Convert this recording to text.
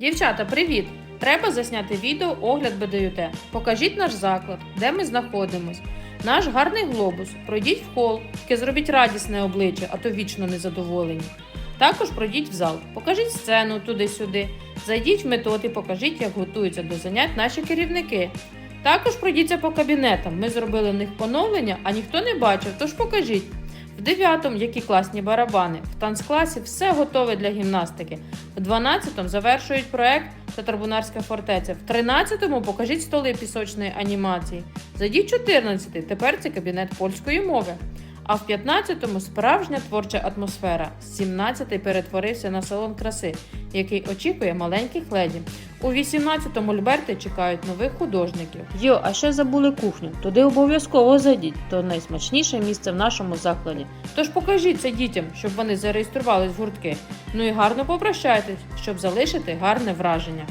Дівчата, привіт! Треба засняти відео огляд БДЮТ. Покажіть наш заклад, де ми знаходимось. Наш гарний глобус. Пройдіть в хол, таке зробіть радісне обличчя, а то вічно незадоволені. Також пройдіть в зал, покажіть сцену туди-сюди. Зайдіть в метод і покажіть, як готуються до занять наші керівники. Також пройдіться по кабінетам. Ми зробили в них поновлення, а ніхто не бачив, тож покажіть. В 9-му які класні барабани. В танцкласі все готове для гімнастики. В 12-му завершують проект та Татарбунарська фортеця. В 13-му покажіть столи пісочної анімації. Зайдіть в 14-й, тепер це кабінет польської мови. А в 15-му справжня творча атмосфера. 17-й перетворився на салон краси, який очікує маленьких леді. У 18-му Льберти чекають нових художників. Йо, а ще забули кухню. Туди обов'язково зайдіть. То найсмачніше місце в нашому закладі. Тож покажіть це дітям, щоб вони зареєструвались в гуртки. Ну і гарно попрощайтесь, щоб залишити гарне враження.